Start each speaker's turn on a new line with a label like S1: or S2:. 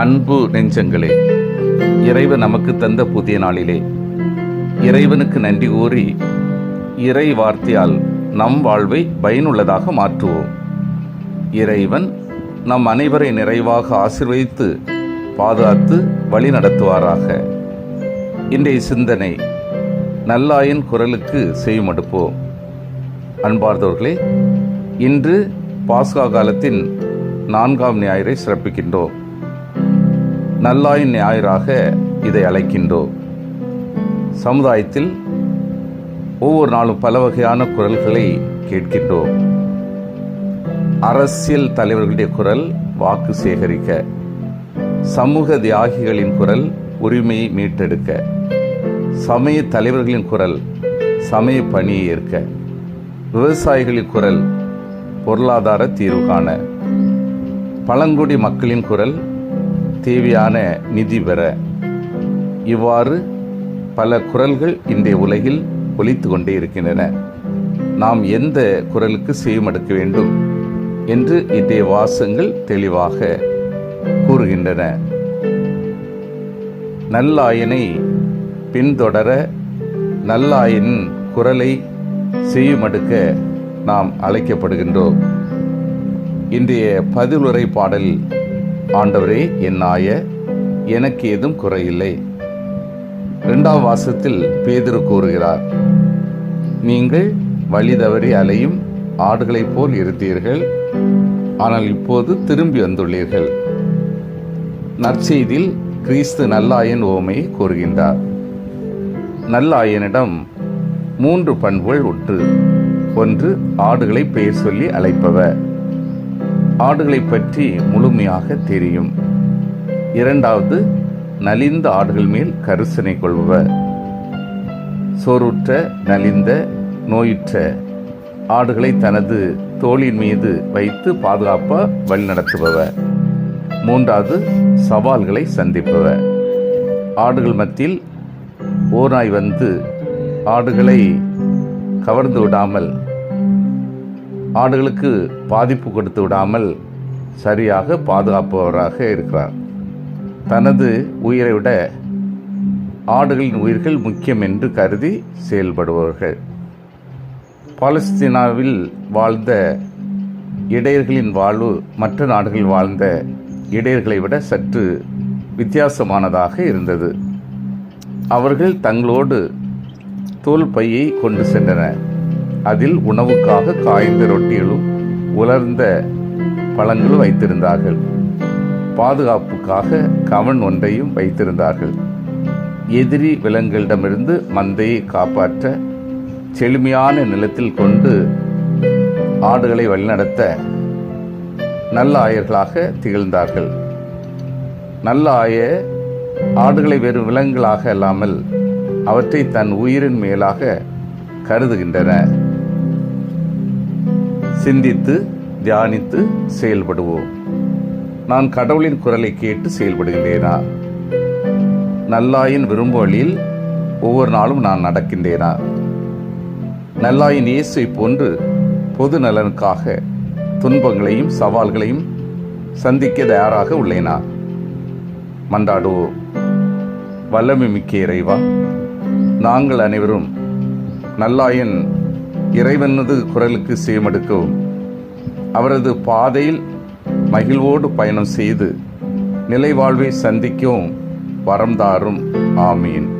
S1: அன்பு நெஞ்சங்களே இறைவன் நமக்கு தந்த புதிய நாளிலே இறைவனுக்கு நன்றி கூறி இறை வார்த்தையால் நம் வாழ்வை பயனுள்ளதாக மாற்றுவோம். இறைவன் நம் அனைவரை நிறைவாக ஆசிர்வதித்து பாதுகாத்து வழி நடத்துவாராக. இன்றைய சிந்தனை நல்லாயின் குரலுக்கு செய்யுமடுப்போம் அன்பார்ந்தவர்களே இன்று பாஸ்கா காலத்தின் நான்காம் ஞாயிறை சிறப்பிக்கின்றோம். நல்லாயின் ஞாயிறாக இதை அழைக்கின்றோம். சமுதாயத்தில் ஒவ்வொரு நாளும் பல வகையான குரல்களை கேட்கின்றோம். அரசியல் தலைவர்களுடைய குரல் வாக்கு சேகரிக்க. சமூக தியாகிகளின் குரல் உரிமையை மீட்டெடுக்க. சமய தலைவர்களின் குரல் சமய பணியை ஏற்க. விவசாயிகளின் குரல் பொருளாதார தீர்வு காண. பழங்குடி மக்களின் குரல் தேவையான நிதி பெற. இவ்வாறு பல குரல்கள் இன்றைய உலகில் ஒலித்து கொண்டே இருக்கின்றன. நாம் எந்த குரலுக்கு செய்யமடுக்க வேண்டும் என்று இன்றைய வாசங்கள் தெளிவாக கூறுகின்றன. நல்லாயனை பின்தொடர நல்லாயின் குரலை செய்யுமடுக்க நாம் அழைக்கப்படுகின்றோம். இன்றைய பதிலுரை பாடல் ஆண்டவரே என் ஆய எனக்கு ஏதும் குறையில்லை. இரண்டாம் வாசத்தில் பேதிரு கூறுகிறார் நீங்கள் வழி தவறி அலையும் ஆடுகளைப் போல் இருந்தீர்கள் ஆனால் இப்போது திரும்பி வந்துள்ளீர்கள். நற்செய்தியில் கிறிஸ்து நல்லாயன் ஓமையை கூறுகின்றார் நல்லாயனிடம் மூன்று பண்புகள் உண்டு. ஒன்று ஆடுகளை பெயர் சொல்லி அழைப்பவர். ஆடுகளை பற்றி முழுமையாக தெரியும். இரண்டாவது நலிந்த ஆடுகள் மேல் கரிசனை கொள்பவர். சோறுற்ற நலிந்த நோயுற்ற ஆடுகளை தனது தோளின் மீது வைத்து பாதுகாப்பாக வழிநடத்துபவர் மூன்றாவது சவால்களை சந்திப்பவர். ஆடுகள் மத்தியில் ஓராய் வந்து ஆடுகளை கவர்ந்து விடாமல் ஆடுகளுக்கு பாதிப்பு கொடுத்து விடாமல் சரியாக பாதுகாப்பவராக இருக்கிறார். தனது உயிரை விட ஆடுகளின் உயிர்கள் முக்கியம் என்று கருதி செயல்படுபவர்கள். பாலஸ்தீனாவில் வாழ்ந்த இடையர்களின் வாழ்வு மற்ற நாடுகளில் வாழ்ந்த இடையர்களை விட சற்று வித்தியாசமானதாக இருந்தது. அவர்கள் தங்களோடு தோல் பையை கொண்டு சென்றனர். அதில் உணவுக்காக காய்ந்த ரொட்டிகளும் உலர்ந்த பழங்களும் வைத்திருந்தார்கள். பாதுகாப்புக்காக கவன் ஒன்றையும் வைத்திருந்தார்கள். எதிரி விலங்குகளிடமிருந்து மந்தையை காப்பாற்ற செழுமையான நிலத்தில் கொண்டு ஆடுகளை வழிநடத்த நல்ல ஆயர்களாக திகழ்ந்தார்கள். நல்ல ஆய ஆடுகளை வெறும் விலங்குகளாக அல்லாமல் அவற்றை தன் உயிரின் மேலாக கருதுகின்றன. சிந்தித்து தியானித்து செயல்படுவோம். நான் கடவுளின் குரலை கேட்டு செயல்படுகின்றேனா? நல்லாயின் விரும்பும் வழியில் ஒவ்வொரு நாளும் நான் நடக்கின்றேனா? நல்லாயின் இயேசை போன்று பொது நலனுக்காக துன்பங்களையும் சவால்களையும் சந்திக்க தயாராக உள்ளேனா? மன்றாடுவோம். வல்லமை மிக்க இறைவா நாங்கள் அனைவரும் நல்லாயன் இறைவனது குரலுக்கு சேமடுக்கவும். அவரது பாதையில் மகிழ்வோடு பயணம் செய்து நிலை வாழ்வை சந்திக்கவும் வரம் தாரும். ஆமீன்.